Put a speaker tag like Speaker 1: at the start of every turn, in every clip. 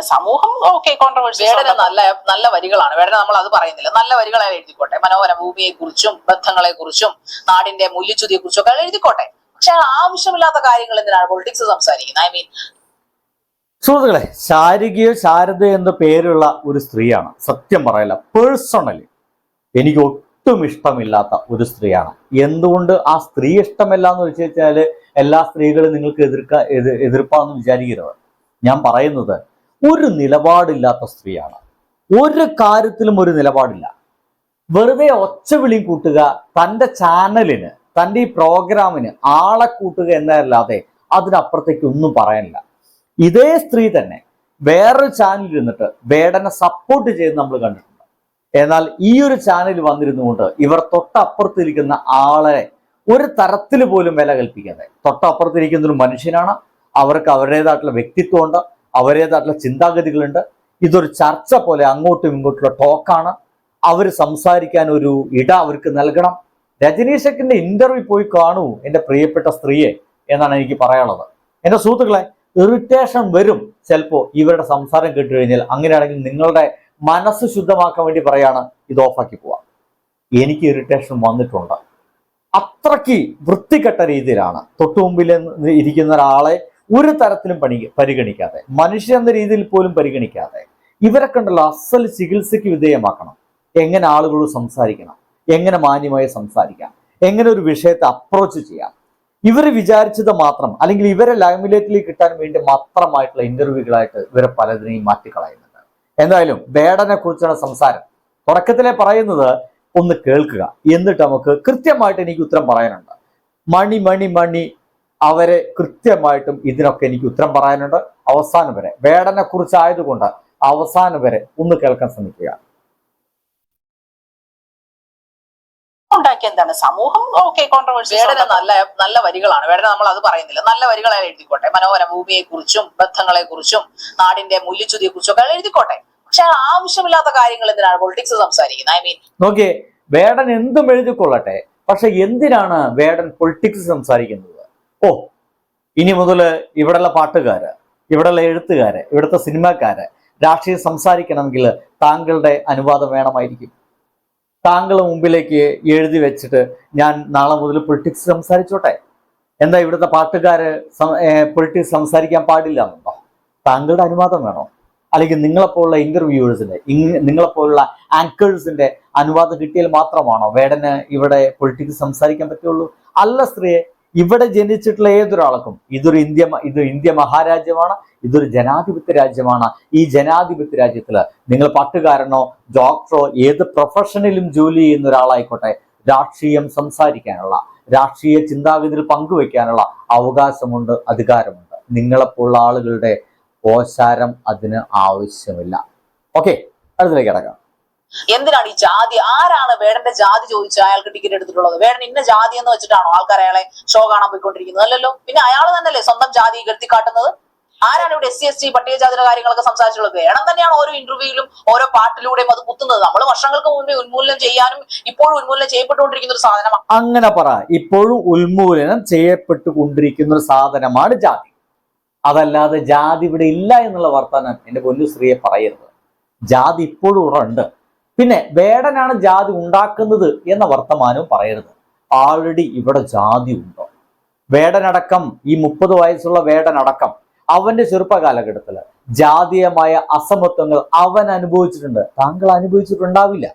Speaker 1: എന്താണ് സമൂഹം okay controversy
Speaker 2: നല്ല നല്ല വരികളാണ്. വേടന നമ്മൾ അത് പറയുന്നില്ല. നല്ല വരികളായി എഴുതിക്കോട്ടെ. മനോഹര ഭൂമിയെ കുറിച്ചും ബന്ധങ്ങളെ കുറിച്ചും നാടിന്റെ മൂല്യച്യുതിയെ കുറിച്ചും ഒക്കെ എഴുതിക്കോട്ടെ. പക്ഷെ ആവശ്യമില്ലാത്ത കാര്യങ്ങൾ എന്തിനാണ് പൊളിറ്റിക്സ് സംസാരിക്കുന്നത്? ഐ മീൻ
Speaker 3: സുഹൃത്തുക്കളെ ശാരികയോ ശാരദ എന്ന പേരുള്ള ഒരു സ്ത്രീയാണ്. സത്യം പറയല പേഴ്സണലി എനിക്ക് ഒട്ടും ഇഷ്ടമില്ലാത്ത ഒരു സ്ത്രീയാണ്. എന്തുകൊണ്ട് ആ സ്ത്രീ ഇഷ്ടമല്ല എന്ന് വെച്ച് കഴിഞ്ഞാൽ എല്ലാ സ്ത്രീകളും നിങ്ങൾക്ക് എതിർക്ക എതിർ എതിർപ്പാന്ന് വിചാരിക്കരുത്. ഞാൻ പറയുന്നത് ഒരു നിലപാടില്ലാത്ത സ്ത്രീയാണ്. ഒരു കാര്യത്തിലും ഒരു നിലപാടില്ല. വെറുതെ ഒച്ച വിളിയും കൂട്ടുക തന്റെ ചാനലിന് തന്റെ ഈ പ്രോഗ്രാമിന് ആളെ കൂട്ടുക എന്നല്ലാതെ അതിനപ്പുറത്തേക്ക് ഒന്നും പറയാനില്ല. ഇതേ സ്ത്രീ തന്നെ വേറൊരു ചാനലിൽ ഇരുന്നിട്ട് വേടനെ സപ്പോർട്ട് ചെയ്ത് നമ്മൾ കണ്ടിട്ടുണ്ട്. എന്നാൽ ഈ ഒരു ചാനൽ വന്നിരുന്നുകൊണ്ട് ഇവർ തൊട്ടപ്പുറത്തിരിക്കുന്ന ആളെ ഒരു തരത്തിൽ പോലും വില കൽപ്പിക്കാതെ. തൊട്ടപ്പുറത്തിരിക്കുന്ന ഒരു മനുഷ്യനാണ്. അവർക്ക് അവരുടേതായിട്ടുള്ള വ്യക്തിത്വമുണ്ട്. അവരുടേതായിട്ടുള്ള ചിന്താഗതികളുണ്ട്. ഇതൊരു ചർച്ച പോലെ അങ്ങോട്ടും ഇങ്ങോട്ടുള്ള ടോക്കാണ്. അവർ സംസാരിക്കാൻ ഒരു ഇട അവർക്ക് നൽകണം. രജനീഷക്കിന്റെ ഇന്റർവ്യൂ പോയി കാണൂ എന്റെ പ്രിയപ്പെട്ട സ്ത്രീയെ എന്നാണ് എനിക്ക് പറയാനുള്ളത്. എന്റെ സുഹൃത്തുക്കളെ ഇറിറ്റേഷൻ വരും ചിലപ്പോ ഇവരുടെ സംസാരം കേട്ടു കഴിഞ്ഞാൽ. അങ്ങനെയാണെങ്കിൽ നിങ്ങളുടെ മനസ്സ് ശുദ്ധമാക്കാൻ വേണ്ടി പറയാണ് ഇത് ഓഫാക്കി പോവാം എനിക്ക് ഇറിറ്റേഷൻ വന്നിട്ടുണ്ട്. അത്രയ്ക്ക് വൃത്തികെട്ട രീതിയിലാണ്. തൊട്ടുമുമ്പിൽ ഇരിക്കുന്ന ഒരാളെ ഒരു തരത്തിലും പണി പരിഗണിക്കാതെ മനുഷ്യൻ എന്ന രീതിയിൽ പോലും പരിഗണിക്കാതെ ഇവരെ കണ്ടുള്ള അസൽ ചികിത്സയ്ക്ക് വിധേയമാക്കണം. എങ്ങനെ ആളുകളോട് സംസാരിക്കണം? എങ്ങനെ മാന്യമായി സംസാരിക്കാം? എങ്ങനെ ഒരു വിഷയത്തെ അപ്രോച്ച് ചെയ്യാം? ഇവർ വിചാരിച്ചത് മാത്രം അല്ലെങ്കിൽ ഇവരെ ലൈമിലേറ്റിലേക്ക് കിട്ടാൻ വേണ്ടി മാത്രമായിട്ടുള്ള ഇന്റർവ്യൂകളായിട്ട് ഇവരെ പലതിനെയും മാറ്റിക്കളയുന്നുണ്ട് എന്തായാലും ബേഡനെ കുറിച്ചുള്ള സംസാരം. തുടക്കത്തിലെ പറയുന്നത് ഒന്ന് കേൾക്കുക. എന്നിട്ട് നമുക്ക് കൃത്യമായിട്ട് എനിക്ക് ഉത്തരം പറയാനുണ്ട്. മണി മണി മണി അവരെ കൃത്യമായിട്ടും ഇതിനൊക്കെ എനിക്ക് ഉത്തരം പറയാനുണ്ട്. അവസാനം വരെ വേടനെ കുറിച്ചായതുകൊണ്ട് അവസാനം വരെ ഒന്ന് കേൾക്കാൻ ശ്രമിക്കുക.
Speaker 1: ഉണ്ടാക്കിയ എന്താണ്? സമൂഹം? ഓക്കെ കോൺട്രവേഴ്സി
Speaker 2: വേടന നല്ല നല്ല വരികളാണ്. വേടന നമ്മൾ അത് പറയുന്നില്ല. നല്ല വരികളായി എഴുതിക്കോട്ടെ. മനോഹര ഭൂമിയെ കുറിച്ചും ബന്ധങ്ങളെ കുറിച്ചും നാടിന്റെ മൂല്യച്യുതിയെ കുറിച്ചും ഒക്കെ എഴുതിക്കോട്ടെ. പക്ഷെ ആവശ്യമില്ലാത്ത കാര്യങ്ങൾ എന്തിനാണ് പൊളിറ്റിക്സ് സംസാരിക്കുന്നത്? ഐ മീൻ
Speaker 3: നോക്കിയേ വേടൻ എന്തും എഴുതിക്കൊള്ളട്ടെ. പക്ഷെ എന്തിനാണ് വേടൻ പൊളിറ്റിക്സ് സംസാരിക്കുന്നത്? ഓ ഇനി മുതൽ ഇവിടെയുള്ള പാട്ടുകാര് ഇവിടെയുള്ള എഴുത്തുകാര് ഇവിടുത്തെ സിനിമാക്കാര് രാഷ്ട്രീയം സംസാരിക്കണമെങ്കിൽ താങ്കളുടെ അനുവാദം വേണമായിരിക്കും. താങ്കൾ മുമ്പിലേക്ക് എഴുതി വെച്ചിട്ട് ഞാൻ നാളെ മുതൽ പൊളിറ്റിക്സ് സംസാരിച്ചോട്ടെ? എന്താ ഇവിടുത്തെ പാട്ടുകാര് പൊളിറ്റിക്സ് സംസാരിക്കാൻ പാടില്ല എന്നുണ്ടോ? താങ്കളുടെ അനുവാദം വേണോ? അല്ലെങ്കിൽ നിങ്ങളെപ്പോലുള്ള ഇന്റർവ്യൂവേഴ്സിന്റെ നിങ്ങളെപ്പോലുള്ള ആങ്കേഴ്സിന്റെ അനുവാദം കിട്ടിയാൽ മാത്രമാണോ വേടന് ഇവിടെ പൊളിറ്റിക്സ് സംസാരിക്കാൻ പറ്റുള്ളൂ? അല്ല സ്ത്രീയെ ഇവിടെ ജനിച്ചിട്ടുള്ള ഏതൊരാൾക്കും ഇതൊരു ഇന്ത്യ ഇത് ഇന്ത്യ മഹാരാജ്യമാണ് ഇതൊരു ജനാധിപത്യ രാജ്യമാണ്. ഈ ജനാധിപത്യ രാജ്യത്തിൽ നിങ്ങൾ പാട്ടുകാരനോ ഡോക്ടറോ ഏത് പ്രൊഫഷനിലും ജോലി ചെയ്യുന്ന ഒരാളായിക്കോട്ടെ രാഷ്ട്രീയം സംസാരിക്കാനുള്ള രാഷ്ട്രീയ ചിന്താഗതിയിൽ പങ്കുവെക്കാനുള്ള അവകാശമുണ്ട് അധികാരമുണ്ട്. നിങ്ങളെപ്പോലുള്ള ആളുകളുടെ ഓശാരം അതിന് ആവശ്യമില്ല. ഓക്കെ അടുത്തിലേക്ക് കിടക്കാം.
Speaker 2: എന്തിനാണ് ഈ ജാതി? ആരാണ് വേടന്റെ ജാതി ചോദിച്ചാൽ അയാൾക്ക് ടിക്കറ്റ് എടുത്തിട്ടുള്ളത്? വേടൻ ഇന്ന ജാതി എന്ന് വെച്ചിട്ടാണോ ആൾക്കാർ അയാളെ ഷോ കാണാൻ പോയിക്കൊണ്ടിരിക്കുന്നത് അല്ലല്ലോ? പിന്നെ അയാൾ തന്നെയല്ലേ സ്വന്തം ജാതി കെടുത്തി കാട്ടുന്നത് ആരാണ് ഇവിടെ എസ് സി എസ് ടി പട്ടികജാതിയുടെ കാര്യങ്ങളൊക്കെ സംസാരിച്ചുള്ളത് വേണം തന്നെയാണ് ഓരോ ഇന്റർവ്യൂയിലും ഓരോ പാട്ടിലൂടെയും അത് കുത്തുന്നത്. നമ്മൾ വർഷങ്ങൾക്ക് മുമ്പേ ഉന്മൂലനം ചെയ്യാനും ഇപ്പോഴും ഉന്മൂലനം ചെയ്യപ്പെട്ടുകൊണ്ടിരിക്കുന്ന ഒരു സാധനമാണ്
Speaker 3: അങ്ങനെ പറ. ഇപ്പോഴും ഉന്മൂലനം ചെയ്യപ്പെട്ടുകൊണ്ടിരിക്കുന്ന ഒരു സാധനമാണ് ജാതി. അതല്ലാതെ ജാതി ഇവിടെ ഇല്ല എന്നുള്ള വർത്തമാനം എന്റെ പൊന്നു സ്ത്രീയെ പറയരുത്. ജാതി ഇപ്പോഴും ഉണ്ട്. പിന്നെ വേടനാണ് ജാതി ഉണ്ടാക്കുന്നത് എന്ന വർത്തമാനവും പറയരുത്. ആൾറെഡി ഇവിടെ ജാതി ഉണ്ടോ? വേടനടക്കം ഈ മുപ്പത് വയസ്സുള്ള വേടനടക്കം അവന്റെ ചെറുപ്പ കാലഘട്ടത്തിൽ ജാതീയമായ അസമത്വങ്ങൾ അവൻ അനുഭവിച്ചിട്ടുണ്ട്. താങ്കൾ അനുഭവിച്ചിട്ടുണ്ടാവില്ല.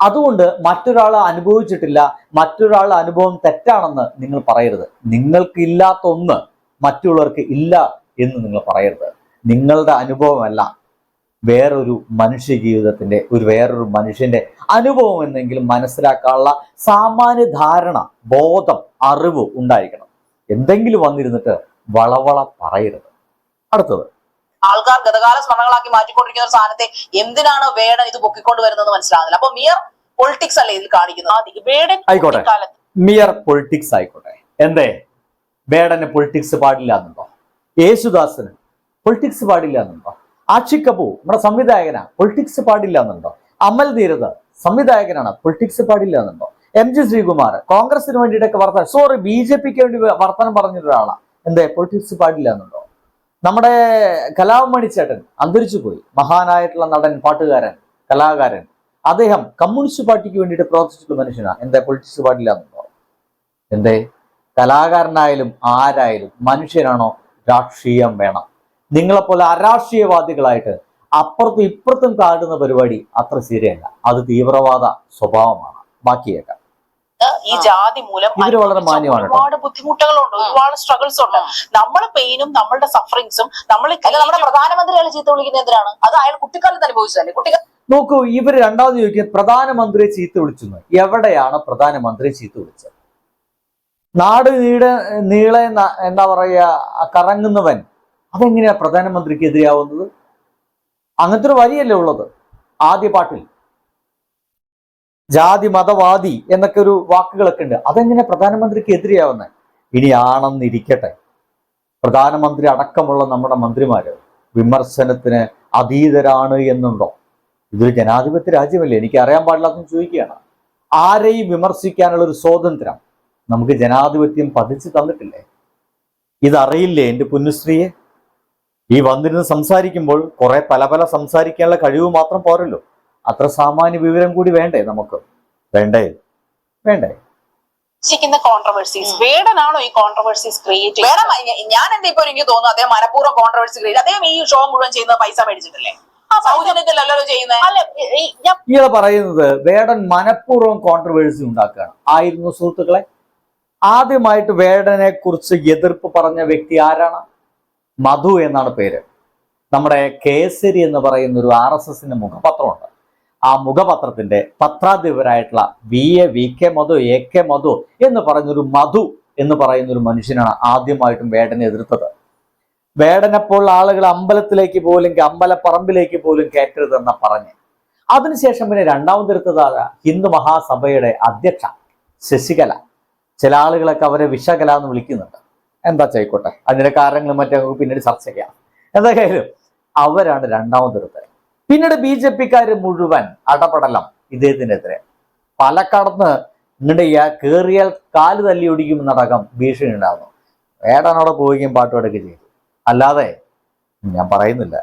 Speaker 3: അതുകൊണ്ട് മറ്റൊരാൾ അനുഭവിച്ചിട്ടില്ല മറ്റൊരാൾ അനുഭവം തെറ്റാണെന്ന് നിങ്ങൾ പറയരുത്. നിങ്ങൾക്ക് ഇല്ലാത്ത ഒന്ന് മറ്റുള്ളവർക്ക് ഇല്ല എന്ന് നിങ്ങൾ പറയരുത്. നിങ്ങളുടെ അനുഭവമല്ല. വേറൊരു മനുഷ്യ ജീവിതത്തിന്റെ ഒരു വേറൊരു മനുഷ്യന്റെ അനുഭവം എന്നെങ്കിലും മനസ്സിലാക്കാനുള്ള സാമാന്യ ധാരണ ബോധം അറിവ് ഉണ്ടായിരിക്കണം. എന്തെങ്കിലും വന്നിരുന്നിട്ട് വളവള പറയരുത്. അടുത്തത്.
Speaker 2: ആൾക്കാർ ഗതകാല സ്മരണകളാക്കി മാറ്റിക്കൊണ്ടിരിക്കുന്ന ഒരു സാധനത്തെ എന്തിനാണ് വേടൻ ഇത് പൊക്കിക്കൊണ്ട് വരുന്നത് മനസ്സിലാകുന്നില്ല. അപ്പൊ മിയർ പൊളിറ്റിക്സ് അല്ലേ ഇതിൽ കാണിക്കുന്നത്?
Speaker 1: വേടൻ
Speaker 3: ആയിക്കോട്ടെ. മിയർ പൊളിറ്റിക്സ് ആയിക്കോട്ടെ. എന്തേ? വേടന് പൊളിറ്റിക്സ് പാടില്ല എന്നുണ്ടോ? യേശുദാസന് പൊളിറ്റിക്സ് പാടില്ല എന്നുണ്ടോ? ആഷിഖ് കപൂർ നമ്മുടെ സംവിധായകനാ പൊളിറ്റിക്സ് പാടില്ല എന്നുണ്ടോ അമൽ ധീരത് സംവിധായകനാണ് പൊളിറ്റിക്സ് പാടില്ല എന്നുണ്ടോ എം ജി ശ്രീകുമാർ കോൺഗ്രസിന് വേണ്ടിയിട്ടൊക്കെ വർത്തമാനം സോറി ബി ജെ പിക്ക് വേണ്ടി വർത്തമാനം പറഞ്ഞൊരാളാണ് എന്തേ പൊളിറ്റിക്സ് പാടില്ല എന്നുണ്ടോ നമ്മുടെ കലാമണി ചേട്ടൻ അന്തരിച്ചു പോയി മഹാനായിട്ടുള്ള നടൻ പാട്ടുകാരൻ കലാകാരൻ. അദ്ദേഹം കമ്മ്യൂണിസ്റ്റ് പാർട്ടിക്ക് വേണ്ടിയിട്ട് പ്രവർത്തിച്ചിട്ടുള്ള മനുഷ്യനാണ് എന്തേ പൊളിറ്റിക്സ് പാടില്ല എന്നുണ്ടോ എന്തേ കലാകാരനായാലും ആരായാലും മനുഷ്യനാണോ രാഷ്ട്രീയം വേണം? നിങ്ങളെപ്പോലെ അരാഷ്ട്രീയവാദികളായിട്ട് അപ്പുറത്തും ഇപ്പുറത്തും കാടുന്ന പരിപാടി അത്ര ശരിയല്ല. അത് തീവ്രവാദ സ്വഭാവമാണ്. ബാക്കിയേക്കാം.
Speaker 1: ഈ ജാതി മൂലം. ഒരുപാട് ബുദ്ധിമുട്ടുകളുണ്ട് ഒരുപാട് സ്ട്രഗിൾസ് ഉണ്ട്. നമ്മളെ പെയിനും നമ്മളുടെ സഫറിങ്സും നമ്മൾ
Speaker 2: നമ്മുടെ പ്രധാനമന്ത്രി അയാൾ ചീത്ത വിളിക്കുന്ന എന്തിനാണ്? അത് അയാൾ കുട്ടിക്കാലത്ത് അനുഭവിച്ചതല്ലേ? കുട്ടിക്കാലം
Speaker 3: നോക്കൂ ഇവർ രണ്ടാമത് ചോദിക്കുന്നത് പ്രധാനമന്ത്രിയെ ചീത്ത വിളിച്ചു എവിടെയാണ് പ്രധാനമന്ത്രിയെ ചീത്ത വിളിച്ചത്? നാട് നീടെ നീളെ എന്താ പറയുക കറങ്ങുന്നവൻ അതെങ്ങനെയാ പ്രധാനമന്ത്രിക്ക് എതിരാവുന്നത് അങ്ങനത്തെ ഒരു വരിയല്ലേ ഉള്ളത്. ആദ്യ പാട്ടിൽ. ജാതി മതവാദി എന്നൊക്കെ ഒരു വാക്കുകളൊക്കെ ഉണ്ട്. അതെങ്ങനെ പ്രധാനമന്ത്രിക്ക് എതിരെയാവുന്നത് ഇനി ആണെന്നിരിക്കട്ടെ. പ്രധാനമന്ത്രി അടക്കമുള്ള നമ്മുടെ മന്ത്രിമാര് വിമർശനത്തിന് അതീതരാണ് എന്നുണ്ടോ? ഇതൊരു ജനാധിപത്യ രാജ്യമല്ലേ? എനിക്ക് അറിയാൻ പാടില്ലാത്തെന്ന് ചോദിക്കുകയാണ്. ആരെയും വിമർശിക്കാനുള്ള ഒരു സ്വാതന്ത്ര്യം നമുക്ക് ജനാധിപത്യം പതിച്ചു തന്നിട്ടില്ലേ? ഇതറിയില്ലേ എന്റെ പുന്നുശ്രീയെ? ഈ വന്നിരുന്ന് സംസാരിക്കുമ്പോൾ കുറെ പല പല സംസാരിക്കാനുള്ള കഴിവ് മാത്രം പോരല്ലോ. അത്ര സാമാന്യ വിവരം കൂടി വേണ്ടേ നമുക്ക്? വേണ്ടേ? വേണ്ടേ?
Speaker 1: ഉദ്ദേശിക്കുന്ന കോൺട്രവേഴ്സീസ് വേടനാണോ ഈ കോൺട്രവേഴ്സീസ് ക്രിയേറ്റ്
Speaker 2: ഞാൻ എന്റെ ഇപ്പൊ എനിക്ക് തോന്നുന്നു? അദ്ദേഹം മനഃപൂർവം കോൺട്രവേഴ്സി ക്രിയേറ്റ് അദ്ദേഹം ഈ ഷോ മുഴുവൻ ചെയ്യുന്നത് പൈസ മേടിച്ചിട്ടില്ലേ? ആ സൗജന്യത്തിലല്ലോ ചെയ്യുന്നത്
Speaker 1: അല്ല
Speaker 3: ഇയാൾ പറയുന്നത് വേടൻ മനഃപൂർവം കോൺട്രവേഴ്സി ഉണ്ടാക്കുകയാണ്. ആയിരുന്നു സുഹൃത്തുക്കളെ. ആദ്യമായിട്ട് വേടനെ കുറിച്ച് എതിർപ്പ് പറഞ്ഞ വ്യക്തി ആരാണ്? മധു എന്നാണ് പേര്. നമ്മുടെ കേസരി എന്ന് പറയുന്ന ഒരു ആർ എസ് എസിന്റെ മുഖപത്രമുണ്ട്. ആ മുഖപത്രത്തിന്റെ പത്രാധിപരായിട്ടുള്ള V A V K Madhu A K Madhu എന്ന് പറയുന്നൊരു മധു എന്ന് പറയുന്ന ഒരു മനുഷ്യനാണ് ആദ്യമായിട്ടും വേടനെ എതിർത്തത്. വേടനെപ്പോൾ ആളുകൾ അമ്പലത്തിലേക്ക് പോലും അമ്പലപ്പറമ്പിലേക്ക് പോലും കയറ്റരുതെന്ന പറഞ്ഞ്. അതിനുശേഷം പിന്നെ രണ്ടാമതെടുത്തത് ആരാ? ഹിന്ദു മഹാസഭയുടെ അധ്യക്ഷ ശശികല. ചില ആളുകളൊക്കെ അവരെ വിശകല എന്ന് വിളിക്കുന്നുണ്ട്. എന്താ ചെയ്ക്കോട്ടെ അതിന്റെ കാരണങ്ങളും മറ്റേ പിന്നീട് ചർച്ച ചെയ്യാം. എന്തായാലും അവരാണ് രണ്ടാമതെടുത്തത് പിന്നീട് ബി ജെ പിക്കാര് മുഴുവൻ അടപടലം ഇദ്ദേഹത്തിനെതിരെ. പാലക്കാടത്ത് ഈ കേറിയാൽ കാൽ തല്ലി ഒടിക്കും നടക്കം ഭീഷണി ഉണ്ടാകുന്നു വേടനോടെ പോവുകയും പാട്ടുപാടുകയും ചെയ്തു അല്ലാതെ ഞാൻ പറയുന്നില്ല.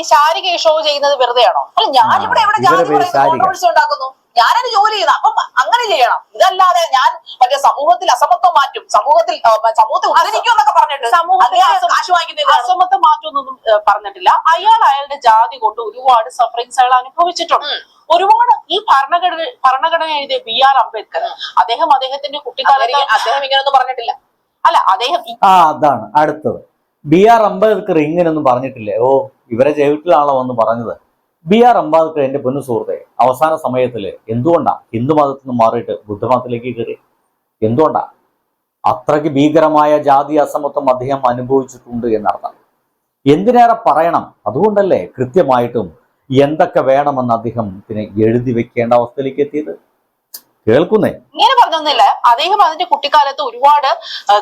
Speaker 1: ഈ ശാരിക ഷോ ചെയ്യുന്നത് വെറുതെയാണോ?
Speaker 2: ഞാനിവിടെ
Speaker 3: ഇവിടെ
Speaker 2: ജാതി. കോൺട്രവേഴ്സി ഉണ്ടാക്കുന്നു? ഞാനൊരു ജോലി ചെയ്യുന്നത് അപ്പം അങ്ങനെ ചെയ്യണം. ഇതല്ലാതെ ഞാൻ മറ്റേ സമൂഹത്തിൽ അസമത്വം മാറ്റും. സമൂഹത്തിൽ സമൂഹത്തിൽ സമൂഹത്തെ ഉദ്ധരിക്കും എന്നൊക്കെ പറഞ്ഞിട്ട് കാശ്
Speaker 1: അസമത്വ മാറ്റമൊന്നും പറഞ്ഞിട്ടില്ല. അയാൾ അയാളുടെ ജാതി കൊണ്ട് ഒരുപാട് സഫറിങ്സ് അയാൾ അനുഭവിച്ചിട്ടുണ്ട്. ഒരുപാട് ഈ ഭരണഘടന ഭരണഘടന എഴുതിയ ബി ആർ അംബേദ്കർ അദ്ദേഹം അദ്ദേഹത്തിന്റെ കുട്ടിക്കാലത്ത്
Speaker 2: അദ്ദേഹം ഇങ്ങനെയൊന്നും പറഞ്ഞിട്ടില്ല.
Speaker 1: അല്ല അദ്ദേഹം
Speaker 3: ആ അതാണ്. അടുത്തത്. ബി ആർ അംബേദ്കർ ഇങ്ങനെയൊന്നും പറഞ്ഞിട്ടില്ലേ? ഓ ഇവരെ ജൈവിട്ടിലാണല്ലോ വന്ന് പറഞ്ഞത്. ബി ആർ അംബാദ്കർ എന്റെ പൊന്നു സുഹൃത്തെ അവസാന സമയത്തിൽ എന്തുകൊണ്ടാ ഹിന്ദു മതത്തിൽ നിന്ന് മാറിയിട്ട് ബുദ്ധമതത്തിലേക്ക് കയറി? എന്തുകൊണ്ടാ? അത്രയ്ക്ക് ഭീകരമായ ജാതി അസമത്വം അദ്ദേഹം അനുഭവിച്ചിട്ടുണ്ട് എന്നർത്ഥം. എന്തിനേറെ പറയണം? അതുകൊണ്ടല്ലേ കൃത്യമായിട്ടും എന്തൊക്കെ വേണമെന്ന് അദ്ദേഹത്തിന് എഴുതി വെക്കേണ്ട അവസ്ഥയിലേക്ക് എത്തിയത്? കേൾക്കുന്നേ?
Speaker 1: ഇങ്ങനെ പറഞ്ഞൊന്നുമില്ല. അദ്ദേഹം അതിന്റെ കുട്ടിക്കാലത്ത് ഒരുപാട്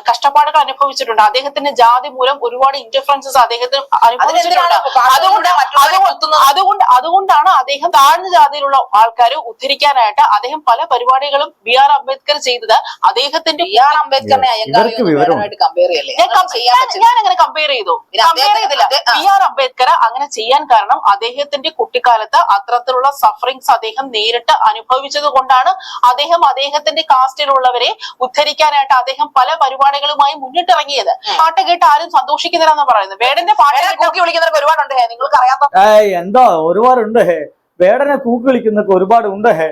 Speaker 1: കഷ്ടപ്പാടുകൾ അനുഭവിച്ചിട്ടുണ്ട്. അദ്ദേഹത്തിന്റെ ജാതി മൂലം ഒരുപാട് ഇന്റർഫറൻസസ് അദ്ദേഹത്തിന് അനുഭവിച്ചിട്ടുണ്ട്. അതുകൊണ്ട് അതുകൊണ്ട് അതുകൊണ്ട് അതുകൊണ്ടാണ് അദ്ദേഹം താഴ്ന്ന ജാതിയിലുള്ള ആൾക്കാരെ ഉദ്ധരിക്കാനായിട്ട് അദ്ദേഹം പല പരിപാടികളും ബി ആർ അംബേദ്കർ ചെയ്തത്. അദ്ദേഹത്തിന്റെ
Speaker 2: ബി ആർ അംബേദ്കറിനെ അയ്യങ്കാളിയുമായിട്ട് കമ്പയർ ചെയ്യല്ലേ?
Speaker 1: ഞാൻ
Speaker 2: അങ്ങനെ ചെയ്യാൻ
Speaker 1: ഞാൻ- ഞാൻ അങ്ങനെ കമ്പയർ ചെയ്തു. കമ്പയർ ചെയ്തില്ല. ബി ആർ അംബേദ്കർ അങ്ങനെ ചെയ്യാൻ കാരണം അദ്ദേഹത്തിന്റെ കുട്ടിക്കാലത്ത് അത്തരത്തിലുള്ള സഫറിങ്സ് അദ്ദേഹം നേരിട്ട് അനുഭവിച്ചത് കൊണ്ടാണ് അദ്ദേഹം അദ്ദേഹത്തിന്റെ കാസ്റ്റിലുള്ളവരെ ഉദ്ധരിക്കാനായിട്ട് അദ്ദേഹം പല പരിപാടികളുമായി മുന്നിട്ടിറങ്ങിയത്. പാട്ട് കേട്ട് ആരും സന്തോഷിക്കുന്നില്ലെന്ന് പറയുന്നത്. വേടന്റെ പാട്ട്
Speaker 2: വേറെ
Speaker 1: കേട്ട്
Speaker 2: കൂക്കി വിളിക്കുന്നവർക്ക് ഒരുപാടുണ്ട്. ഹേ. നിങ്ങൾക്ക് അറിയാത്ത
Speaker 3: എന്താ? ഒരുപാടുണ്ട്. ഹേ വേടനെ കൂക്കി വിളിക്കുന്നൊക്കെ ഒരുപാട് ഉണ്ട് ഹേ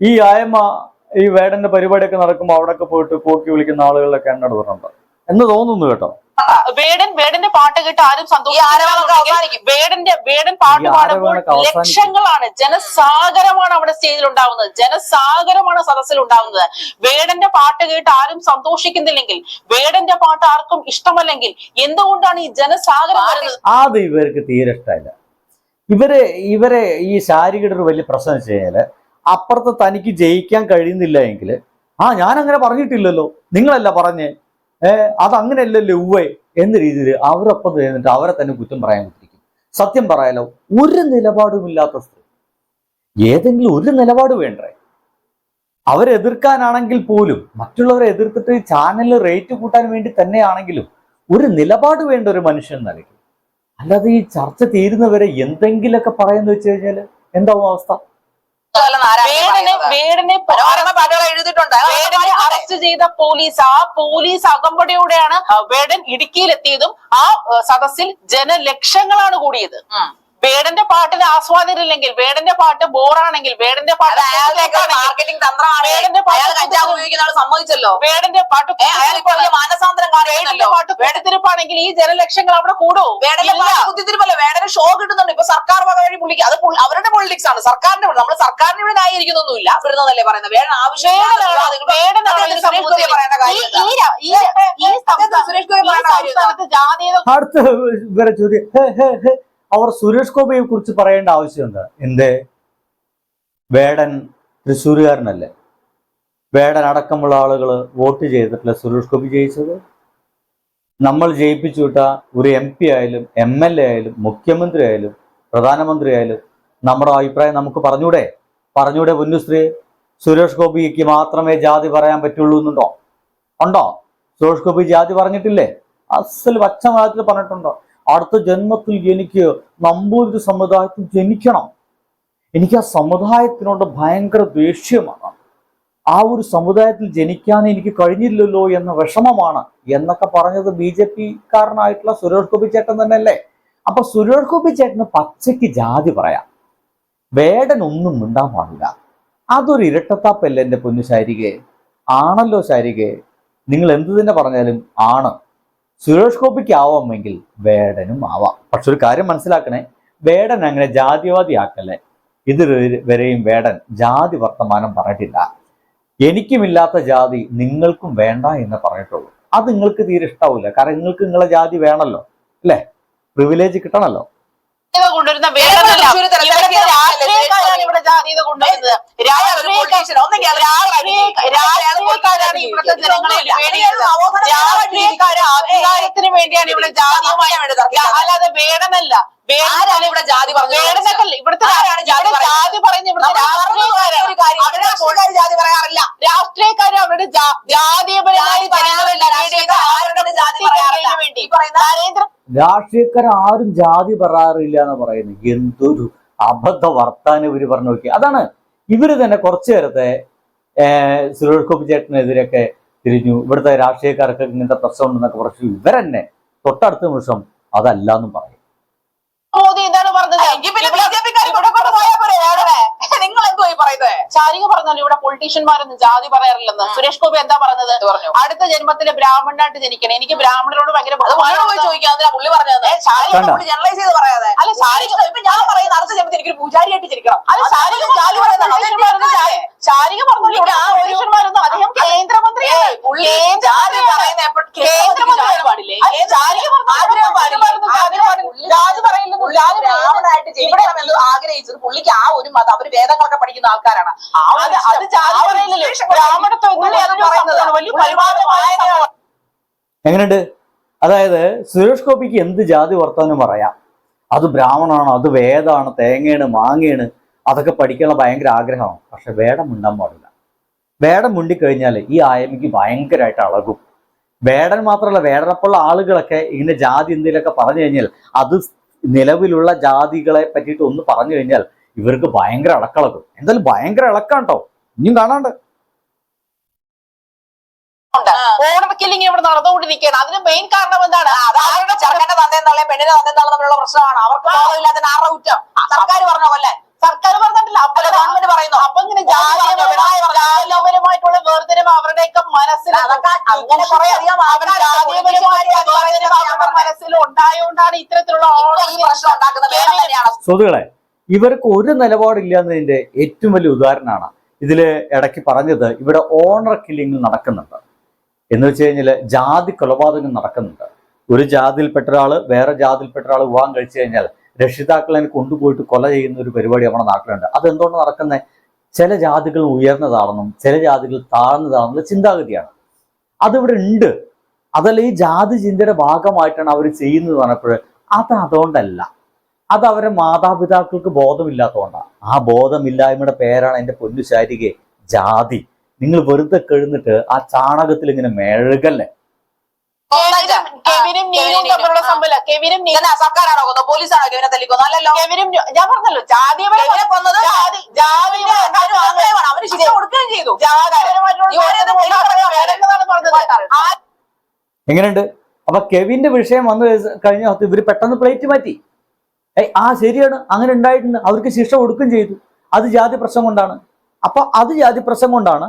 Speaker 3: ഈ ആയമ്മ ഈ വേടന്റെ പരിപാടിയൊക്കെ നടക്കുമ്പോൾ അവിടെയൊക്കെ പോയിട്ട് കൂക്കി വിളിക്കുന്ന ആളുകളിലൊക്കെ എണ്ണ പറഞ്ഞിട്ടുണ്ട് എന്ന് തോന്നുന്നു കേട്ടോ.
Speaker 1: വേടൻ വേടന്റെ പാട്ട് കേട്ട് ആരും
Speaker 2: സന്തോഷിക്കും
Speaker 1: വേടന്റെ വേടൻ പാട്ട് പാടുമ്പോൾ ലക്ഷങ്ങളാണ് ജനസാഗരമാണ് അവിടെ സ്റ്റേജിൽ ഉണ്ടാവുന്നത്. ജനസാഗരമാണ് സദസ്സിൽ ഉണ്ടാവുന്നത്. വേടന്റെ പാട്ട് കേട്ട് ആരും സന്തോഷിക്കുന്നില്ലെങ്കിൽ വേടന്റെ പാട്ട് ആർക്കും ഇഷ്ടമല്ലെങ്കിൽ എന്തുകൊണ്ടാണ് ഈ ജനസാഗരം വരുന്നത്?
Speaker 3: അത് ഇവർക്ക് തീരെ ഇഷ്ടമല്ല ഇവർ ഇവരെ ഈ ശാരീരിക ഒരു വലിയ പ്രശ്നം വെച്ച് കഴിഞ്ഞാൽ അപ്പുറത്ത് തനിക്ക് ജയിക്കാൻ കഴിയുന്നില്ല എങ്കിൽ ആ ഞാൻ അങ്ങനെ പറഞ്ഞിട്ടില്ലല്ലോ. നിങ്ങളല്ല പറഞ്ഞേ. ഏ അത് അങ്ങനെയല്ലല്ലോ ഉവ്വേ എന്ന രീതിയിൽ അവരൊപ്പം നിന്നിട്ട് അവരെ തന്നെ കുറ്റം പറയാൻ കുത്തിരിക്കും സത്യം പറയാലോ ഒരു നിലപാടുമില്ലാത്ത സ്ത്രീ. ഏതെങ്കിലും ഒരു നിലപാട് വേണ്ടേ? അവരെതിർക്കാനാണെങ്കിൽ പോലും മറ്റുള്ളവരെ എതിർത്തിട്ട് ചാനലിൽ റേറ്റ് കൂട്ടാൻ വേണ്ടി തന്നെയാണെങ്കിലും ഒരു നിലപാട് വേണ്ട ഒരു മനുഷ്യൻ നൽകി. അല്ലാതെ ഈ ചർച്ച തീരുന്നവരെ എന്തെങ്കിലുമൊക്കെ പറയുന്ന വെച്ച് കഴിഞ്ഞാൽ എന്താവും അവസ്ഥ?
Speaker 1: വേടനെ വേടനെ
Speaker 2: മനോരമ പാട്ടുകൾ എഴുതിയിട്ടുണ്ട്.
Speaker 1: വേടനെ അറസ്റ്റ് ചെയ്ത പോലീസ് ആ പോലീസ് അകമ്പടിയോടെയാണ് വേടൻ ഇടുക്കിയിലെത്തിയതും ആ സദസ്സിൽ ജനലക്ഷങ്ങളാണ് കൂടിയത്. വേടന്റെ പാട്ടിന് ആസ്വാദനമില്ലെങ്കിൽ വേടന്റെ പാട്ട് ബോറാണെങ്കിൽ വേടന്റെ പാട്ട്
Speaker 2: മാർക്കറ്റിംഗ് തന്ത്രമാണ്.
Speaker 1: വേടന്റെ പാട്ട്
Speaker 2: അയാൾ കഞ്ചാവ് ഉപയോഗിക്കുന്ന ആൾ സമ്മതിച്ചല്ലോ?
Speaker 1: വേടന്റെ പാട്ട്
Speaker 2: മാനസാന്തരം
Speaker 1: വേടന്റെ കൂട്ടത്തിരിപ്പാണെങ്കിൽ ഈ ജനലക്ഷങ്ങൾ അവിടെ കൂടോ.
Speaker 2: വേടന്റെ വേടന് ഷോ കിട്ടുന്നുണ്ട്. ഇപ്പൊ സർക്കാർ വക വഴി പുള്ളിക്ക് അത് അവരുടെ പൊളിറ്റിക്സ് ആണ്. സർക്കാരിന്റെ നമ്മൾ സർക്കാരിന് ഇവിടെ ന്യായീകരിക്കുന്നൊന്നുമില്ല വരുന്നതല്ലേ പറയുന്നത്. വേടൻ
Speaker 1: ആവശ്യം
Speaker 3: അടുത്ത ഇവരെ ചോദ്യം. അവർ സുരേഷ് ഗോപിയെ കുറിച്ച് പറയേണ്ട ആവശ്യമുണ്ട്. എന്ത്? വേടൻ തൃശ്ശൂരുകാരനല്ലേ? വേടൻ അടക്കമുള്ള ആളുകൾ വോട്ട് ചെയ്തിട്ടില്ല സുരേഷ് ഗോപി ജയിച്ചത്. നമ്മൾ ജയിപ്പിച്ചു വിട്ട ഒരു എം പി ആയാലും എം എൽ എ ആയാലും മുഖ്യമന്ത്രി ആയാലും പ്രധാനമന്ത്രി ആയാലും നമ്മുടെ അഭിപ്രായം നമുക്ക് പറഞ്ഞൂടെ? പറഞ്ഞൂടെ പൊന്നുശ്രീ? സുരേഷ് ഗോപിക്ക് മാത്രമേ ജാതി പറയാൻ പറ്റുള്ളൂ എന്നുണ്ടോ? ഉണ്ടോ? സുരേഷ് ഗോപി ജാതി പറഞ്ഞിട്ടില്ലേ? അസൽ പച്ചമലത്തിൽ പറഞ്ഞിട്ടുണ്ടോ? അടുത്ത ജന്മത്തിൽ എനിക്ക് നമ്പൂതിരി സമുദായത്തിൽ ജനിക്കണം. എനിക്ക് ആ സമുദായത്തിനോട് ഭയങ്കര ദേഷ്യമാണ്. ആ ഒരു സമുദായത്തിൽ ജനിക്കാൻ എനിക്ക് കഴിഞ്ഞില്ലല്ലോ എന്ന വിഷമമാണ്. എന്നൊക്കെ പറഞ്ഞത് ബി ജെ പി കാരനായിട്ടുള്ള സുരേഷ് ഗോപി ചേട്ടൻ തന്നെയല്ലേ? അപ്പൊ സുരേഷ് ഗോപി ചേട്ടന് പച്ചയ്ക്ക് ജാതി പറയാം. വേടൻ ഒന്നും മിണ്ടാൻ പാടില്ല. അതൊരു ഇരട്ടത്താപ്പല്ലേ എന്റെ പൊന്നു ശാരികെ. ആണല്ലോ ശാരികെ. നിങ്ങൾ എന്ത് തന്നെ പറഞ്ഞാലും ആണ്. സുരേഷ് ഗോപിക്ക് ആവാമെങ്കിൽ വേടനും ആവാം. പക്ഷെ ഒരു കാര്യം മനസ്സിലാക്കണേ വേടൻ അങ്ങനെ ജാതിവാദി ആക്കല്ലേ ഇത് വരെയും വേടൻ ജാതി വർത്തമാനം പറഞ്ഞിട്ടില്ല. എനിക്കുമില്ലാത്ത ജാതി നിങ്ങൾക്കും വേണ്ട എന്ന് പറഞ്ഞിട്ടുള്ളൂ. അത് നിങ്ങൾക്ക് തീരെ ഇഷ്ടാവില്ല കാരണം നിങ്ങൾക്ക് നിങ്ങളെ ജാതി വേണമല്ലോ അല്ലേ? പ്രിവിലേജ് കിട്ടണമല്ലോ
Speaker 1: കൊണ്ടുവരുന്ന
Speaker 2: തെരഞ്ഞെടുപ്പ്
Speaker 1: ഇവിടുത്തെ രാഷ്ട്രീയക്കാരാണ് ഇവിടെ ജാതീയത കൊണ്ടുവരുന്നത്. രാഷ്ട്രീയക്കാരാണ് ഇവിടുത്തെ ജനങ്ങളെ രാഷ്ട്രീയക്കാര് അധികാരത്തിന് വേണ്ടിയാണ് ഇവിടെ ജാതിയുമായി അല്ലാതെ വേടനല്ല
Speaker 2: ആരാണ് ഇവിടെ ജാതി പറഞ്ഞത്?
Speaker 1: വേടനൊക്കെ ഇവിടുത്തെ
Speaker 2: ജാതി
Speaker 1: ഇവിടെ ജാതി പറയുന്ന ഇവിടുത്തെ. രാഷ്ട്രീയക്കാരാണ്
Speaker 2: ജാതി പറയാറില്ല.
Speaker 1: രാഷ്ട്രീയക്കാര് അവരുടെ ജാതിയെ ജാതീയപരമായി
Speaker 2: ജാതി പറയാറില്ല. രാഷ്ട്രീയക്കാർ ആരോടും ജാതി പറയാറില്ല.
Speaker 1: വേണ്ടി
Speaker 2: ഈ പറയുന്ന
Speaker 1: നരേന്ദ്ര
Speaker 3: രാഷ്ട്രീയക്കാർ ആരും ജാതി പറയാറില്ല എന്ന് പറയുന്നത് എന്തൊരു അബദ്ധ വർത്താനം ഇവർ പറഞ്ഞു നോക്കി. അതാണ് ഇവർ തന്നെ കുറച്ചു നേരത്തെ ഏർ, സുരേഷ് ഗോപി ചേട്ടനെതിരെയൊക്കെ തിരിഞ്ഞു. ഇവിടുത്തെ രാഷ്ട്രീയക്കാർക്ക് ഇങ്ങനത്തെ പ്രശ്നമുണ്ടെന്നൊക്കെ പറഞ്ഞു. ഇവരെന്നെ തൊട്ടടുത്ത നിമിഷം അതല്ല എന്നും പറയും.
Speaker 1: മോദി എന്താണ് പറഞ്ഞത്
Speaker 2: എങ്കിൽ പിന്നെ ബി ജെ പിക്കാർ ഇവിടെ കൊണ്ട് പോയാൽ പോരെ വേടനെ? നിങ്ങൾ എന്തുവായി
Speaker 1: ചാരിക പറഞ്ഞല്ലോ ഇവിടെ പൊളിറ്റീഷ്യന്മാരൊന്നും ജാതി പറയാറില്ലെന്ന്. സുരേഷ് ഗോപി എന്താ പറഞ്ഞത്?
Speaker 2: പറഞ്ഞു?
Speaker 1: അടുത്ത ജന്മത്തിലെ ബ്രാഹ്മണനായിട്ട് ജനിക്കണം. എനിക്ക് ബ്രാഹ്മണരോട് ഭയങ്കര
Speaker 2: പുള്ളി പറഞ്ഞത്. ജനറലൈസ് ചെയ്ത് പറയാതെ.
Speaker 1: അല്ല ശാരിക
Speaker 2: ഇപ്പൊ ഞാൻ പറയുന്ന അടുത്ത ജന്മത്തിൽ എനിക്കൊരു പൂജാരിയായിട്ട് ജനിക്കണം.
Speaker 1: അല്ല ശാരിക
Speaker 2: ജാതി പറയുന്നത്
Speaker 1: ശാരിക പറഞ്ഞല്ലോ ആ പുരുഷന്മാരൊന്നും അദ്ദേഹം കേന്ദ്രമന്ത്രിയാണ്. കേന്ദ്രമന്ത്രിയാണ്.
Speaker 2: പാടില്ലേ
Speaker 1: അല്ല, ശാരിക പറഞ്ഞ
Speaker 2: ആഗ്രഹം പാടില്ലേ?
Speaker 1: പൊളിറ്റീഷ്യന്മാരൊന്നും ജാതി പാടില്ല. ജാതി പറയില്ലെന്ന്
Speaker 2: പുള്ളി
Speaker 1: ജാതി പറയില്ലെന്ന്
Speaker 2: ബ്രാഹ്മണനായിട്ട് ആഗ്രഹിച്ചത് പുള്ളിക്ക് ആ ഒരു മതം അവർ വേദങ്ങളൊക്കെ പഠിക്കുന്ന ആൾക്കാരാണ്. ആ
Speaker 1: അത്.
Speaker 3: എങ്ങനെയുണ്ട്? അതായത് സുരേഷ് ഗോപിക്ക് എന്ത് ജാതി വർത്തമാനം പറയാം? അത് ബ്രാഹ്മണാണ്? അത് വേദമാണ് തേങ്ങയാണ് മാങ്ങയാണ്? അതൊക്കെ പഠിക്കാനുള്ള ഭയങ്കര ആഗ്രഹമാണ്. പക്ഷെ വേടം മുണ്ടാൻ പാടില്ല. വേടം മുണ്ടിക്കഴിഞ്ഞാൽ ഈ ആയമിക്ക് ഭയങ്കരമായിട്ട് അളകും. വേടൻ മാത്രമല്ല വേടനപ്പുള്ള ആളുകളൊക്കെ ഇങ്ങനെ ജാതി എന്തെങ്കിലുമൊക്കെ പറഞ്ഞു കഴിഞ്ഞാൽ അത് നിലവിലുള്ള ജാതികളെ പറ്റിയിട്ട് ഒന്ന് പറഞ്ഞു കഴിഞ്ഞാൽ ഇവർക്ക് ഭയങ്കര ഇളക്കളകും എന്തായാലും ഭയങ്കര ഇളക്കാണ് കേട്ടോ ഇനിയും കാണാണ്ട്.
Speaker 1: ഓണർ ഇവിടെ നടന്നുകൊണ്ടിരിക്കുകയാണ്. അതിന് മെയിൻ കാരണം എന്താണ്?
Speaker 2: ചെറുക്കന്റെ തന്നെ പെണ്ണിന്റെ തന്നെ തമ്മിലുള്ള പ്രശ്നമാണ്. അവർക്ക് ആറ് കുറ്റം. സർക്കാർ പറഞ്ഞ പോലെ.
Speaker 1: സർക്കാർ പറഞ്ഞിട്ടില്ല അപ്പൊ
Speaker 2: ഗവൺമെന്റ് പറയുന്നു.
Speaker 1: അപ്പൊ ഇങ്ങനെ
Speaker 2: ജാതി
Speaker 1: ജാതീയപരമായ ജാതീയപരമായിട്ടുള്ള വേർതിരിവ് അവരുടെയൊക്കെ മനസ്സിൽ
Speaker 2: അങ്ങനെ കുറെ അറിയാം
Speaker 1: അവർ
Speaker 2: ആൾക്കാരുണ്ട്.
Speaker 1: ജാതീയപരമായ വേർതിരിവ് അവരുടെ. മനസ്സിൽ ഉണ്ടായോണ്ടാണ് ഇത്തരത്തിലുള്ള
Speaker 2: ഇപ്പൊ ഈ പ്രശ്നം ഉണ്ടാക്കുന്ന വേറെ തന്നെയാണ്
Speaker 3: സുഹൃത്തുക്കളെ ഇവർക്ക് ഒരു നിലപാടില്ല എന്നതിന്റെ ഏറ്റവും വലിയ ഉദാഹരണമാണ് ഇതിൽ ഇടയ്ക്ക് പറഞ്ഞത് ഇവിടെ ഓണർ കില്ലിംഗ് നടക്കുന്നുണ്ട് എന്ന് വെച്ച് കഴിഞ്ഞാൽ ജാതി കൊലപാതകം നടക്കുന്നുണ്ട് ഒരു ജാതിയിൽപ്പെട്ട ഒരാൾ വേറെ ജാതിയിൽപ്പെട്ട ഒരാൾ വിവാഹം കഴിച്ചു കഴിഞ്ഞാൽ രക്ഷിതാക്കളെ കൊണ്ടുപോയിട്ട് കൊല ചെയ്യുന്ന ഒരു പരിപാടി നമ്മുടെ നാട്ടിലുണ്ട്. അതെന്തുകൊണ്ട് നടക്കുന്നത് ചില ജാതികൾ ഉയർന്നതാണെന്നും ചില ജാതികൾ താഴ്ന്നതാണെന്നുള്ള ചിന്താഗതിയാണ്. അതിവിടെ ഉണ്ട്. അതല്ല ഈ ജാതി ചിന്തയുടെ ഭാഗമായിട്ടാണ് അവർ ചെയ്യുന്നത് പറഞ്ഞപ്പോൾ അത് അതുകൊണ്ടല്ല. അത് അവരെ മാതാപിതാക്കൾക്ക് ബോധമില്ലാത്തതുകൊണ്ടാണ് ആ ബോധമില്ലായ്മയുടെ പേരാണ് എന്റെ പൊന്നു ശാരികെ ജാതി. നിങ്ങൾ വെറുതെ കഴിഞ്ഞിട്ട് ആ ചാണകത്തിൽ ഇങ്ങനെ മെഴുകല്ലേ?
Speaker 1: കെവിനും- നീനും തമ്മിലുള്ള സംഭവം കെവിനും
Speaker 2: സർക്കാരാണോ കൊന്നത് പോലീസാണോ കെവിനെ തല്ലിക്കൊന്നത് അല്ലല്ലോ
Speaker 1: കെവിനും ഞാൻ പറഞ്ഞല്ലോ ജാതീയപരമായ
Speaker 2: കെവിനെ കൊന്നത്
Speaker 1: ജാതി ജാതിപരമായിട്ടുള്ള
Speaker 2: ആഗ്രഹമാണ് അവന് ശിക്ഷ കൊടുക്കുകയും ചെയ്തു.
Speaker 3: എങ്ങനെയുണ്ട്? അപ്പൊ കെവിന്റെ വിഷയം വന്നു കഴിഞ്ഞ ഇവർ പെട്ടെന്ന് പ്ലേറ്റ് മാറ്റി. ഏയ് ആ ശരിയാണ്. അങ്ങനെ ഉണ്ടായിട്ടുണ്ട്. അവർക്ക് ശിക്ഷ കൊടുക്കുകയും ചെയ്തു. അത് ജാതി പ്രശ്നം കൊണ്ടാണ്. അപ്പൊ അത് ജാതി പ്രശ്നം കൊണ്ടാണ്.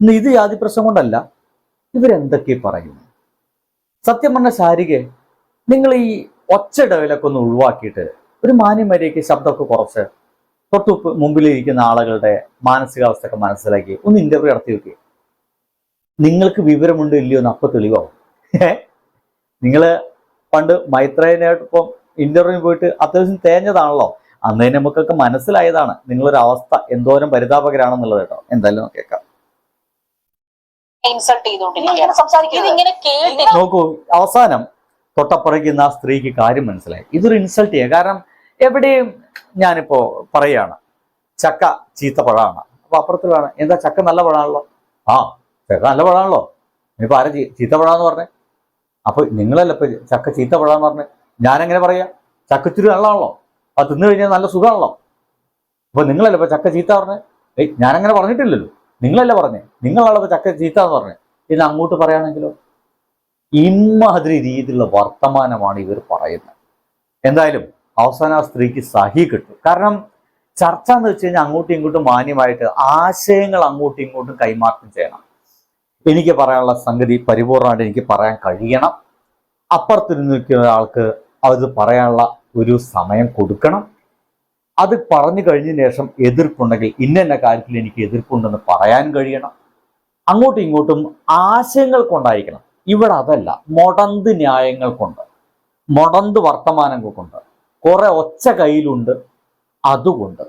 Speaker 3: ഇന്ന് ഇത് ജാതി പ്രശ്നം കൊണ്ടല്ല. ഇവരെന്തൊക്കെ പറയുന്നു സത്യം പറഞ്ഞ ശാരികെ നിങ്ങൾ ഈ ഒച്ച ഡയലൊക്കെ ഒന്ന് ഒഴിവാക്കിയിട്ട് ഒരു മാന്യമര്യാദയ്ക്ക് ശബ്ദമൊക്കെ കുറച്ച് തൊട്ടു മുമ്പിലിരിക്കുന്ന ആളുകളുടെ മാനസികാവസ്ഥയൊക്കെ മനസ്സിലാക്കി ഒന്ന് ഇന്റർവ്യൂ നടത്തി നോക്കി. നിങ്ങൾക്ക് വിവരമുണ്ടോ ഇല്ലയോ എന്ന് അപ്പൊ തെളിവാവും. നിങ്ങൾ പണ്ട് മൈത്രേനായിട്ടിപ്പം ഇന്റർവ്യൂ പോയിട്ട് അത്യാവശ്യം തേഞ്ഞതാണല്ലോ. അന്ന് നമുക്കൊക്കെ മനസ്സിലായതാണ് നിങ്ങളൊരു അവസ്ഥ എന്തോരം പരിതാപകരാണെന്നുള്ളത് കേട്ടോ. എന്തായാലും കേൾക്കാം
Speaker 1: ഇൻസൾട്ട് ചെയ്തുകൊണ്ടിരിക്കുകയാണ്.
Speaker 3: നോക്കൂ അവസാനം തൊട്ടപ്പുറയ്ക്കുന്ന ആ സ്ത്രീക്ക് കാര്യം മനസ്സിലായി. ഇതൊരു ഇൻസൾട്ട് ചെയ്യുക കാരണം എവിടെയും ഞാനിപ്പോ പറയാണ് ചക്ക ചീത്ത പഴമാണ്. അപ്പൊ അപ്പുറത്തിലാണ് എന്താ ചക്ക നല്ല പഴമാണല്ലോ? ആ ചക്ക നല്ല പഴമാണല്ലോ. ഇനിയിപ്പോ ആരും ചീത്ത പഴാന്ന് പറഞ്ഞേ? അപ്പൊ നിങ്ങളല്ല ഇപ്പൊ ചക്ക ചീത്ത പഴാന്ന് പറഞ്ഞേ? ഞാനെങ്ങനെ പറയാ? ചക്ക ഇച്ചിരി നല്ലതാണല്ലോ. അത് തിന്നു കഴിഞ്ഞാൽ നല്ല സുഖമാണല്ലോ. അപ്പൊ നിങ്ങളല്ല ഇപ്പൊ ചക്ക ചീത്ത പറഞ്ഞേ? ഏയ് ഞാനങ്ങനെ പറഞ്ഞിട്ടില്ലല്ലോ. നിങ്ങളല്ല പറഞ്ഞേ? നിങ്ങളുള്ളത് ചക്ക ചീത്ത എന്ന് പറഞ്ഞേ. ഇത് അങ്ങോട്ട് പറയുകയാണെങ്കിലോ ഇമ്മാതിരി രീതിയിലുള്ള വർത്തമാനമാണ് ഇവർ പറയുന്നത്. എന്തായാലും അവസാനം ആ സ്ത്രീക്ക് സഹി കിട്ടും. കാരണം ചർച്ച എന്ന് വെച്ച് കഴിഞ്ഞാൽ അങ്ങോട്ടും ഇങ്ങോട്ടും മാന്യമായിട്ട് ആശയങ്ങൾ അങ്ങോട്ടും ഇങ്ങോട്ടും കൈമാറ്റം ചെയ്യണം. എനിക്ക് പറയാനുള്ള സംഗതി പരിപൂർണമായിട്ട് എനിക്ക് പറയാൻ കഴിയണം. അപ്പുറത്തിരുന്ന് നിൽക്കുന്ന ഒരാൾക്ക് അത് പറയാനുള്ള ഒരു സമയം കൊടുക്കണം. അത് പറഞ്ഞു കഴിഞ്ഞതിന് ശേഷം എതിർപ്പുണ്ടെങ്കിൽ ഇന്ന എന്ന കാര്യത്തിൽ എനിക്ക് എതിർപ്പുണ്ടെന്ന് പറയാൻ കഴിയണം. അങ്ങോട്ടും ഇങ്ങോട്ടും ആശയങ്ങൾ കൊണ്ടായിരിക്കണം. ഇവിടെ അതല്ല മൊടന്ത് ന്യായങ്ങൾ കൊണ്ട് മൊടന്ത് വർത്തമാനങ്ങൾ കൊണ്ട് കുറെ ഒച്ച കയ്യിലുണ്ട് അതുകൊണ്ട്.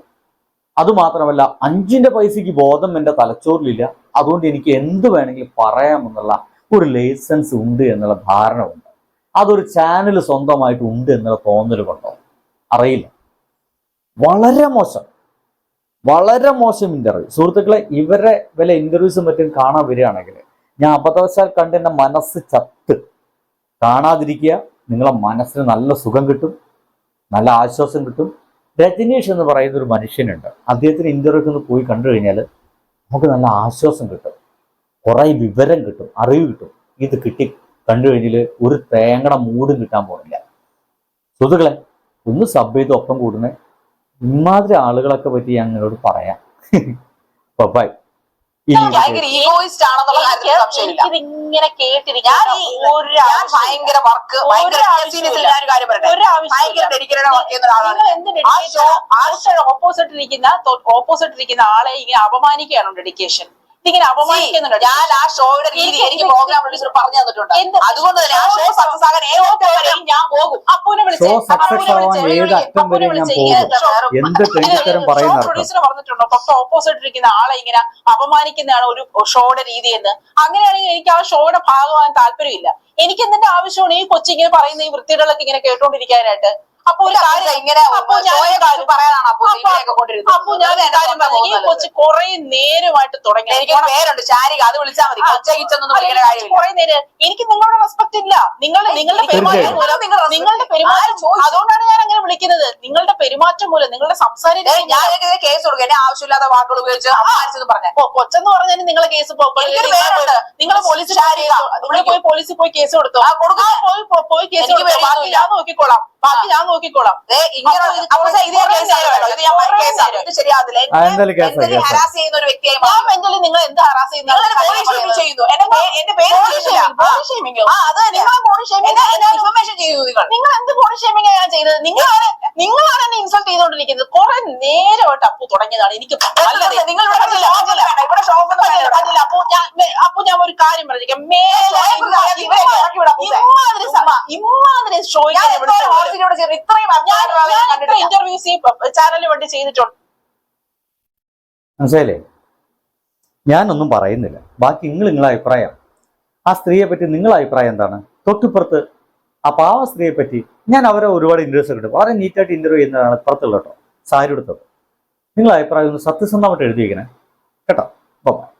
Speaker 3: അതുമാത്രമല്ല അഞ്ചിന്റെ പൈസയ്ക്ക് ബോധം എന്റെ തലച്ചോറിലില്ല അതുകൊണ്ട് എനിക്ക് എന്ത് വേണമെങ്കിലും പറയാമെന്നുള്ള ഒരു ലൈസൻസ് ഉണ്ട് എന്നുള്ള ധാരണ ഉണ്ട്. അതൊരു ചാനൽ സ്വന്തമായിട്ട് ഉണ്ട് എന്നുള്ള തോന്നലുകൊണ്ടോ? അറിയില്ല. വളരെ മോശം. വളരെ മോശം ഇന്റർവ്യൂ സുഹൃത്തുക്കളെ ഇവരെ വല്ല ഇന്റർവ്യൂസും മറ്റും കാണാൻ വരികയാണെങ്കിൽ ഞാൻ അബദ്ധവശാൽ കണ്ട് എന്റെ മനസ്സ് ചത്ത്. കാണാതിരിക്കുക നിങ്ങളെ മനസ്സിന് നല്ല സുഖം കിട്ടും നല്ല ആശ്വാസം കിട്ടും. രജനീഷ് എന്ന് പറയുന്ന ഒരു മനുഷ്യനുണ്ട്. അദ്ദേഹത്തിന് ഇന്റർവ്യൂക്ക് ഒന്ന് പോയി കണ്ടു കഴിഞ്ഞാൽ നമുക്ക് നല്ല ആശ്വാസം കിട്ടും. കുറേ വിവരം കിട്ടും അറിവ് കിട്ടും. ഇത് കിട്ടി കണ്ടു കഴിഞ്ഞാൽ ഒരു തേങ്ങയുടെ മൂടും കിട്ടാൻ പോകുന്നില്ല. സുഹൃത്തുക്കളെ ഒന്ന് സബ് ചെയ്ത് ഒപ്പം കൂടുന്നേ. ഇമാതിരി ആളുകളൊക്കെ പറ്റി ഞാൻ നിങ്ങളോട് പറയാം. ബൈ
Speaker 2: ഭയങ്കര വർക്ക്
Speaker 1: ഓപ്പോസിറ്റ് ഇരിക്കുന്ന ഓപ്പോസിറ്റ് ഇരിക്കുന്ന ആളെ ഇങ്ങനെ അപമാനിക്കുകയാണോ ഡെഡിക്കേഷൻ. ഇതിങ്ങനെ അപമാനിക്കുന്നുണ്ട്?
Speaker 2: ഞാൻ ആ ഷോയുടെ രീതി എനിക്ക് പ്രോഗ്രാം പ്രൊഡ്യൂസർ പറഞ്ഞു തന്നിട്ടുണ്ട്. അതുകൊണ്ട് തന്നെ ആ ഷോ സക്സസ് ആകാൻ ഏതൊക്കെ വരെയും ഞാൻ പോകും.
Speaker 1: അപ്പൂനെ വിളിച്ച്
Speaker 3: ഷോ
Speaker 1: അപ്പൂനെ
Speaker 3: സക്സസ് ആവാൻ
Speaker 1: വിളിച്ച് അപ്പൂനെ
Speaker 3: ഞാൻ
Speaker 1: വിളിച്ച്
Speaker 3: പോകും.
Speaker 1: ഈ
Speaker 3: എന്ത് തെണ്ടിത്തരം അർത്ഥം?
Speaker 1: പ്രൊഡ്യൂസർ പറഞ്ഞിട്ടുണ്ടോ. തൊട്ട് ഓപ്പോസിറ്റ് ഇരിക്കുന്ന ആളെ ഇങ്ങനെ അപമാനിക്കുന്നതാണ് ഒരു ഷോയുടെ രീതി എന്ന്. അങ്ങനെയാണെങ്കിൽ എനിക്ക് ആ ഷോയുടെ ഭാഗമാകാൻ താല്പര്യമില്ല. എനിക്ക് എന്തിന്റെ ആവശ്യമാണ് ഈ കൊച്ചിങ്ങനെ പറയുന്ന ഈ വൃത്തികളൊക്കെ ഇങ്ങനെ കേട്ടോണ്ടിരിക്കാനായിട്ട്. അപ്പൊ
Speaker 2: ഇങ്ങനെ
Speaker 1: അപ്പൊ ഞാൻ കാര്യം- പറഞ്ഞു ഈ കൊച്ചി കുറെ നേരമായിട്ട് തുടങ്ങി.
Speaker 2: എനിക്ക് പേരുണ്ട്. ശാരിക അത് വിളിച്ചാൽ മതി.
Speaker 1: കുറെ നേരം എനിക്ക് നിങ്ങളുടെ റെസ്പെക്ട് ഇല്ല. നിങ്ങൾ നിങ്ങളുടെ പെരുമാറ്റം മൂലം നിങ്ങളുടെ പെരുമാറ്റം അതുകൊണ്ടാണ് ഞാൻ അങ്ങനെ വിളിക്കുന്നത്. നിങ്ങളുടെ പെരുമാറ്റം മൂലം നിങ്ങളുടെ സംസാര
Speaker 2: ഞാൻ കേസ് കൊടുക്കും. എന്നെ ആവശ്യമില്ലാത്ത വാക്കുകൾ ഉപയോഗിച്ച് അപമാനിച്ചെന്ന് പറഞ്ഞു.
Speaker 1: കൊച്ചെന്ന് പറഞ്ഞാൽ നിങ്ങളെ കേസ്. നിങ്ങൾ പോലീസ് പോയി പോലീസിൽ പോയി കേസ് കൊടുത്തു. പോയി പോയി കേസ് നോക്കിക്കോളാം. ബാക്കി ഞാൻ നോക്കിക്കോളാം.
Speaker 2: ഹരാസ് ചെയ്യുന്ന ഒരു വ്യക്തിയായി
Speaker 1: ഞാൻ. മെന്റലി നിങ്ങൾ എന്ത്
Speaker 2: നിങ്ങൾ എന്നെ ചെയ്യുന്നു എന്റെ പേര് ചെയ്യുന്നു നിങ്ങൾ.
Speaker 1: എന്ത് ബോഡി ഷേമിംഗ് ഞാൻ ചെയ്തത് നിങ്ങളാണ് നിങ്ങളാണ് ഇൻസൾട്ട് ചെയ്തുകൊണ്ടിരിക്കുന്നത് കുറെ നേരമായിട്ട് അപ്പു തുടങ്ങിയതാണ്. എനിക്ക് നല്ലത്
Speaker 2: നിങ്ങൾ ഷോപ്പ് ഷോപ്പ്.
Speaker 1: അപ്പു ഞാൻ ഒരു കാര്യം പറഞ്ഞിരിക്കാം.
Speaker 2: ഷോപ്പ്
Speaker 1: ഷോയ്ക്ക്. ഇന്റർവ്യൂസ് ചാനലിന് വേണ്ടി ചെയ്തിട്ടുണ്ട്.
Speaker 3: മനസ്സിലായില്ലേ? ഞാനൊന്നും പറയുന്നില്ല. ബാക്കി നിങ്ങൾ നിങ്ങളെ അഭിപ്രായം. ആ സ്ത്രീയെ പറ്റി നിങ്ങളെ അഭിപ്രായം എന്താണ്? തൊട്ടിപ്പുറത്ത് ആ പാവ സ്ത്രീയെ പറ്റി ഞാൻ അവരെ ഒരുപാട് ഇന്റർവ്യൂസ് ഒക്കെ വളരെ നീറ്റായിട്ട് ഇന്റർവ്യൂ ചെയ്യുന്നതാണ് പുറത്തുള്ള കേട്ടോ. സാരി എടുത്തത് നിങ്ങളെ അഭിപ്രായം ഒന്ന് സത്യസന്ധമായിട്ട് എഴുതിയിരിക്കണേ കേട്ടോ? ബൈ